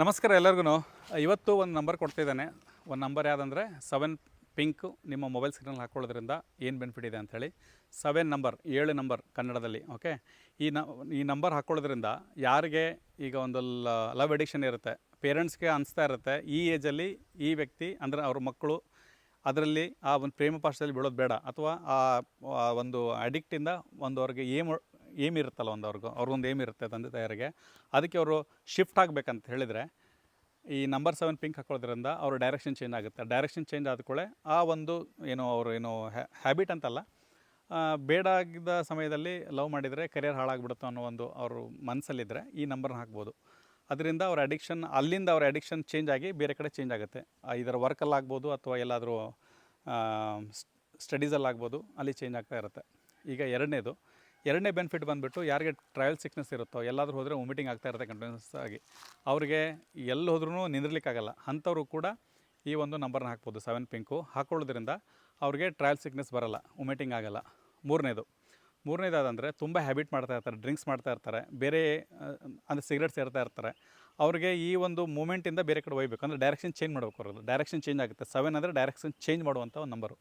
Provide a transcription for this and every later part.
ನಮಸ್ಕಾರ ಎಲ್ಲರಿಗೂ ಇವತ್ತು ಒಂದು ನಂಬರ್ ಕೊಡ್ತಿದ್ದಾನೆ. ಒಂದು ನಂಬರ್ ಯಾವುದಂದರೆ ಸೆವೆನ್ ಪಿಂಕು ನಿಮ್ಮ ಮೊಬೈಲ್ ಸ್ಕ್ರೀನಲ್ಲಿ ಹಾಕ್ಕೊಳ್ಳೋದ್ರಿಂದ ಏನು ಬೆನಿಫಿಟ್ ಇದೆ ಅಂಥೇಳಿ ಸೆವೆನ್ ನಂಬರ್ ಏಳು ನಂಬರ್ ಕನ್ನಡದಲ್ಲಿ ಓಕೆ ಈ ನ, ಈ ನಂಬರ್ ಹಾಕ್ಕೊಳ್ಳೋದ್ರಿಂದ ಯಾರಿಗೆ ಈಗ ಒಂದು ಲವ್ ಎಡಿಕ್ಷನ್ ಇರುತ್ತೆ ಪೇರೆಂಟ್ಸ್ಗೆ ಅನಿಸ್ತಾ ಇರುತ್ತೆ, ಈ ಏಜಲ್ಲಿ ಈ ವ್ಯಕ್ತಿ ಅಂದರೆ ಅವ್ರ ಮಕ್ಕಳು ಅದರಲ್ಲಿ ಆ ಒಂದು ಪ್ರೇಮ ಪಾಶದಲ್ಲಿ ಬೀಳೋದು ಬೇಡ. ಅಥವಾ ಆ ಒಂದು ಅಡಿಕ್ಟಿಂದ ಒಂದು ಅವ್ರಿಗೆ ಏಮ್ ಏಮ್ ಇರುತ್ತಲ್ಲ ಒಂದು ಅವ್ರಿಗೂ, ಅವ್ರಿಗೊಂದು ಏಮ್ ಇರುತ್ತೆ ತಂದೆ ತಾಯರಿಗೆ. ಅದಕ್ಕೆ ಅವರು ಶಿಫ್ಟ್ ಆಗಬೇಕಂತ ಹೇಳಿದರೆ, ಈ ನಂಬರ್ ಸೆವೆನ್ ಪಿಂಕ್ ಹಾಕೊಳ್ಳೋದ್ರಿಂದ ಅವ್ರ ಡೈರೆಕ್ಷನ್ ಚೇಂಜ್ ಆಗುತ್ತೆ. ಡೈರೆಕ್ಷನ್ ಚೇಂಜ್ ಆದ ಕೂಡಲೇ ಆ ಒಂದು ಏನು ಅವರು ಏನು ಹ್ಯಾಬಿಟ್ ಅಂತಲ್ಲ ಬೇಡಾಗಿದ್ದ ಸಮಯದಲ್ಲಿ ಲವ್ ಮಾಡಿದರೆ ಕೆರಿಯರ್ ಹಾಳಾಗ್ಬಿಡುತ್ತೆ ಅನ್ನೋ ಒಂದು ಅವರು ಮನಸ್ಸಲ್ಲಿದ್ದರೆ ಈ ನಂಬರ್ನ ಹಾಕ್ಬೋದು. ಅದರಿಂದ ಅವ್ರ ಅಡಿಕ್ಷನ್ ಅಲ್ಲಿಂದ ಅವ್ರ ಅಡಿಕ್ಷನ್ ಚೇಂಜ್ ಆಗಿ ಬೇರೆ ಕಡೆ ಚೇಂಜ್ ಆಗುತ್ತೆ. ಇದರ ವರ್ಕಲ್ಲಾಗ್ಬೋದು ಅಥವಾ ಎಲ್ಲಾದರೂ ಸ್ಟಡೀಸಲ್ಲಾಗ್ಬೋದು ಅಲ್ಲಿ ಚೇಂಜ್ ಆಗ್ತಾ ಇರುತ್ತೆ. ಈಗ ಎರಡನೇದು ಎರಡನೇ ಬೆನಿಫಿಟ್ ಬಂದುಬಿಟ್ಟು ಯಾರಿಗೆ ಟ್ರಾವೆಲ್ ಸಿಕ್ನೆಸ್ ಇರುತ್ತೋ, ಎಲ್ಲಾದರೂ ಹೋದರೆ ವಾಮಿಟಿಂಗ್ ಆಗ್ತಾ ಇರುತ್ತೆ ಕಂಟಿನ್ಯೂಸ್ ಆಗಿ. ಅವರಿಗೆ ಎಲ್ಲಿ ಹೋದ್ರೂ ನಿಂದಿರ್ಲಿಕ್ಕಾಗಲ್ಲ. ಅಂಥವ್ರು ಕೂಡ ಈ ಒಂದು ನಂಬರ್ನ ಹಾಕ್ಬೋದು ಸೆವೆನ್ ಪಿಂಕು ಹಾಕೊಳ್ಳೋದ್ರಿಂದ ಅವ್ರಿಗೆ ಟ್ರಯಲ್ ಸಿಕ್ನೆಸ್ ಬರಲ್ಲ ವಾಮಿಟಿಂಗ್ ಆಗಲ್ಲ. ಮೂರನೇದು. ಮೂರನೇದಾದಂದರೆ ತುಂಬ ಹ್ಯಾಬಿಟ್ ಮಾಡ್ತಾ ಇರ್ತಾರೆ ಡ್ರಿಂಕ್ಸ್ ಮಾಡ್ತಾ ಇರ್ತಾರೆ, ಬೇರೆ ಅಂದರೆ ಸಿಗರೇಟ್ ಸೇರ್ತಾ ಇರ್ತಾರೆ. ಅವ್ರಿಗೆ ಈ ಒಂದು ಮೂಮೆಂಟಿಂದ ಬೇರೆ ಕಡೆ ಒಯ್ಬೇಕು ಅಂದರೆ ಡೈರೆಕ್ಷನ್ ಚೇಂಜ್ ಮಾಡಬೇಕು ಅವ್ರದ್ದು. ಡೈರೆಕ್ಷನ್ ಚೇಂಜ್ ಆಗುತ್ತೆ. ಸೆವೆನ್ ಅಂದರೆ ಡೈರೆಕ್ಷನ್ ಚೇಂಜ್ ಮಾಡುವಂಥ ಒಂದು ನಂಬರು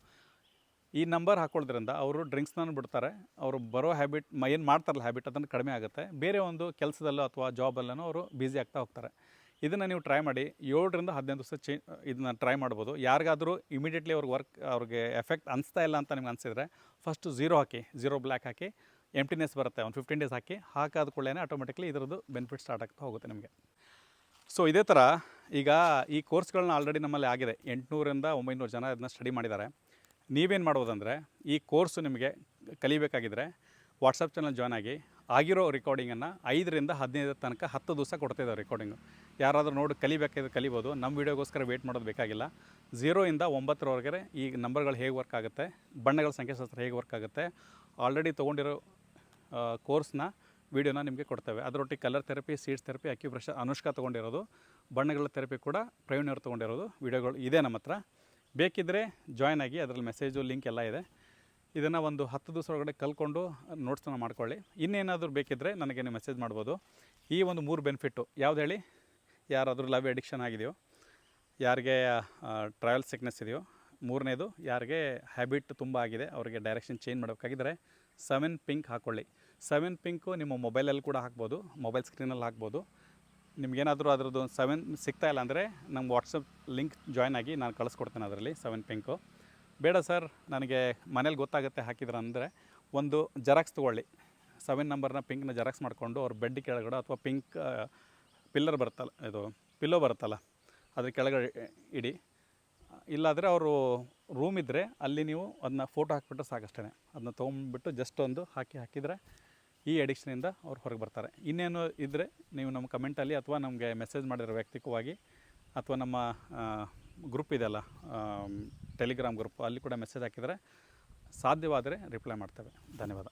ಈ ನಂಬರ್ ಹಾಕೊಳ್ಳೋದ್ರಿಂದ ಅವರು ಡ್ರಿಂಕ್ಸ್ನ ಬಿಡ್ತಾರೆ. ಅವರು ಬರೋ ಹ್ಯಾಬಿಟ್ ಏನು ಮಾಡ್ತಾರಲ್ಲ ಹ್ಯಾಬಿಟ್ ಅದನ್ನು ಕಡಿಮೆ ಆಗುತ್ತೆ. ಬೇರೆ ಒಂದು ಕೆಲಸದಲ್ಲೋ ಅಥವಾ ಜಾಬಲ್ಲೋ ಅವರು ಬ್ಯುಸಿ ಆಗ್ತಾ ಹೋಗ್ತಾರೆ. ಇದನ್ನು ನೀವು ಟ್ರೈ ಮಾಡಿ. ಏಳರಿಂದ ಹದಿನೈದು ದಿವಸ ಚೇ, ಇದನ್ನ ಟ್ರೈ ಮಾಡ್ಬೋದು. ಯಾರಿಗಾದರೂ ಇಮಿಡಿಯೇಟ್ಲಿ ಅವ್ರಿಗೆ ವರ್ಕ್, ಅವ್ರಿಗೆ ಎಫೆಕ್ಟ್ ಅನಿಸ್ತಾ ಇಲ್ಲ ಅಂತ ನಿಮ್ಗೆ ಅನಿಸಿದರೆ ಫಸ್ಟು ಝೀರೋ ಹಾಕಿ, ಝೀರೋ ಬ್ಲ್ಯಾಕ್ ಹಾಕಿ ಎಂಟಿನೆಸ್ ಬರುತ್ತೆ. ಒಂದು ಫಿಫ್ಟೀನ್ ಡೇಸ್ ಹಾಕಿ, ಹಾಕಾದ ಕೂಡಲೇ ಆಟೋಮೆಟಿಕ್ಲಿ ಇದರದ್ದು ಬೆನಿಫಿಟ್ ಸ್ಟಾರ್ಟ್ ಆಗ್ತಾ ಹೋಗುತ್ತೆ ನಿಮಗೆ. ಸೊ, ಇದೇ ಥರ ಈಗ ಈ ಕೋರ್ಸ್ಗಳನ್ನ ಆಲ್ರೆಡಿ ನಮ್ಮಲ್ಲಿ ಆಗಿದೆ. ಎಂಟುನೂರಿಂದ ಒಂಬೈನೂರು ಜನ ಇದನ್ನ ಸ್ಟಡಿ ಮಾಡಿದ್ದಾರೆ. ನೀವೇನು ಮಾಡ್ಬೋದಂದರೆ, ಈ ಕೋರ್ಸು ನಿಮಗೆ ಕಲಿಬೇಕಾಗಿದ್ದರೆ ವಾಟ್ಸಪ್ ಚಾನಲ್ ಜಾಯ್ನ್ ಆಗಿ ಆಗಿರೋ ರೆಕಾರ್ಡಿಂಗನ್ನು ಐದರಿಂದ ಹದಿನೈದರ ತನಕ ಹತ್ತು ದಿವಸ ಕೊಡ್ತಿದ್ದಾವೆ ರೆಕಾರ್ಡಿಂಗು ಯಾರಾದರೂ ನೋಡಿ ಕಲಿಬೇಕಾದ್ರೆ ಕಲಿಬೋದು. ನಮ್ಮ ವೀಡಿಯೋಗೋಸ್ಕರ ವೇಟ್ ಮಾಡೋದು ಬೇಕಾಗಿಲ್ಲ. ಝೀರೋಯಿಂದ ಒಂಬತ್ತರವರೆಗೆ ಈ ನಂಬರ್ಗಳು ಹೇಗೆ ವರ್ಕ್ ಆಗುತ್ತೆ, ಬಣ್ಣಗಳ ಸಂಖ್ಯಾಶಾಸ್ತ್ರ ಹೇಗೆ ವರ್ಕ್ ಆಗುತ್ತೆ ಆಲ್ರೆಡಿ ತೊಗೊಂಡಿರೋ ಕೋರ್ಸ್ನ ವೀಡಿಯೋನ ನಿಮಗೆ ಕೊಡ್ತೇವೆ. ಅದರೊಟ್ಟಿಗೆ colour therapy seeds therapy acupressure Anushka ತೊಗೊಂಡಿರೋದು, ಬಣ್ಣಗಳ ಥೆರಪಿ ಕೂಡ ಪ್ರವೀಣ್ ಅವರು ತೊಗೊಂಡಿರೋದು, ವೀಡಿಯೋಗಳು ಇದೆ ನಮ್ಮ ಹತ್ರ. ಬೇಕಿದ್ದರೆ ಜಾಯ್ನ್ ಆಗಿ ಅದರಲ್ಲಿ ಮೆಸೇಜು ಲಿಂಕ್ ಎಲ್ಲ ಇದೆ. ಇದನ್ನು ಒಂದು ಹತ್ತು ದಿವಸ ಒಳಗಡೆ ಕಲ್ಕೊಂಡು ನೋಟ್ಸನ್ನು ಮಾಡ್ಕೊಳ್ಳಿ. ಇನ್ನೇನಾದರೂ ಬೇಕಿದ್ದರೆ ನನಗೆ ನೀವು ಮೆಸೇಜ್ ಮಾಡ್ಬೋದು. ಈ ಒಂದು ಮೂರು ಬೆನಿಫಿಟ್ಟು ಯಾವ್ದು ಹೇಳಿ? ಯಾರಾದರೂ ಲವ್ ಎಡಿಕ್ಷನ್ ಆಗಿದೆಯೋ, ಯಾರಿಗೆ ಟ್ರಾವೆಲ್ ಸಿಕ್ನೆಸ್ ಇದೆಯೋ, ಮೂರನೇದು ಯಾರಿಗೆ ಹ್ಯಾಬಿಟ್ ತುಂಬ ಆಗಿದೆ, ಅವರಿಗೆ ಡೈರೆಕ್ಷನ್ ಚೇಂಜ್ ಮಾಡಬೇಕಾಗಿದ್ದರೆ ಸೆವೆನ್ ಪಿಂಕ್ ಹಾಕ್ಕೊಳ್ಳಿ ಸೆವೆನ್ ಪಿಂಕು ನಿಮ್ಮ ಮೊಬೈಲಲ್ಲಿ ಕೂಡ ಹಾಕ್ಬೋದು ಮೊಬೈಲ್ ಸ್ಕ್ರೀನಲ್ಲಿ ಹಾಕ್ಬೋದು. ನಿಮ್ಗೇನಾದರೂ ಅದರದ್ದು ಸೆವೆನ್ ಸಿಗ್ತಾ ಇಲ್ಲ ಅಂದರೆ ನಮ್ಮ ವಾಟ್ಸಪ್ ಲಿಂಕ್ ಜಾಯ್ನ್ ಆಗಿ ನಾನು ಕಳಿಸ್ಕೊಡ್ತೇನೆ ಅದರಲ್ಲಿ ಸೆವೆನ್ ಪಿಂಕು ಬೇಡ ಸರ್ ನನಗೆ ಮನೇಲಿ ಗೊತ್ತಾಗುತ್ತೆ ಹಾಕಿದ್ರೆ ಅಂದರೆ ಒಂದು ಜೆರಾಕ್ಸ್ ತೊಗೊಳ್ಳಿ. ಸೆವೆನ್ ನಂಬರ್ನ ಪಿಂಕ್ನ ಜೆರಾಕ್ಸ್ ಮಾಡಿಕೊಂಡು ಅವ್ರ ಬೆಡ್ ಕೆಳಗಡೆ ಅಥವಾ ಪಿಂಕ್ ಪಿಲ್ಲರ್ ಬರುತ್ತಲ್ಲ, ಇದು ಪಿಲ್ಲೋ ಬರುತ್ತಲ್ಲ, ಅದ್ರ ಕೆಳಗಡೆ ಇಡಿ. ಇಲ್ಲಾದರೆ ಅವರು ರೂಮ್ ಇದ್ದರೆ ಅಲ್ಲಿ ನೀವು ಅದನ್ನ ಫೋಟೋ ಹಾಕಿಬಿಟ್ಟು ಸಾಕಷ್ಟೇ ಅದನ್ನ ತೊಗೊಂಡ್ಬಿಟ್ಟು ಜಸ್ಟ್ ಒಂದು ಹಾಕಿ ಹಾಕಿದರೆ ಈ ಅಡಿಕ್ಷನಿಂದ ಅವ್ರು ಹೊರಗೆ ಬರ್ತಾರೆ. ಇನ್ನೇನು ಇದ್ದರೆ ನೀವು ನಮ್ಮ ಕಮೆಂಟಲ್ಲಿ ಅಥವಾ ನಮಗೆ ಮೆಸೇಜ್ ಮಾಡಿರೋ ವ್ಯಕ್ತಿಕವಾಗಿ ಅಥವಾ ನಮ್ಮ ಗ್ರೂಪ್ ಇದೆಯಲ್ಲ ಟೆಲಿಗ್ರಾಮ್ ಗ್ರೂಪ್ ಅಲ್ಲಿ ಕೂಡ ಮೆಸೇಜ್ ಹಾಕಿದರೆ ಸಾಧ್ಯವಾದರೆ ರಿಪ್ಲೈ ಮಾಡ್ತೇವೆ. ಧನ್ಯವಾದ.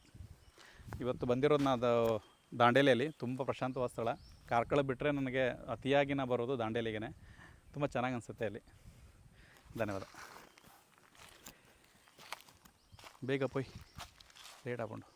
ಇವತ್ತು ಬಂದಿರೋದು ನಾನು ದಾಂಡೇಲಿಯಲ್ಲಿ ತುಂಬ ಪ್ರಶಾಂತವಾದ ಸ್ಥಳ. ಕಾರ್ಕಳ ಬಿಟ್ಟರೆ ನನಗೆ ಅತಿಯಾಗಿ ನಾ ಬರೋದು ದಾಂಡೇಲಿಗೆ ತುಂಬ ಚೆನ್ನಾಗಿ ಅನಿಸುತ್ತೆ ಅಲ್ಲಿ. ಧನ್ಯವಾದ. ಬೇಗ ಪೋಯ್. ಲೇಟ್ ಆಗ್ಕೊಂಡು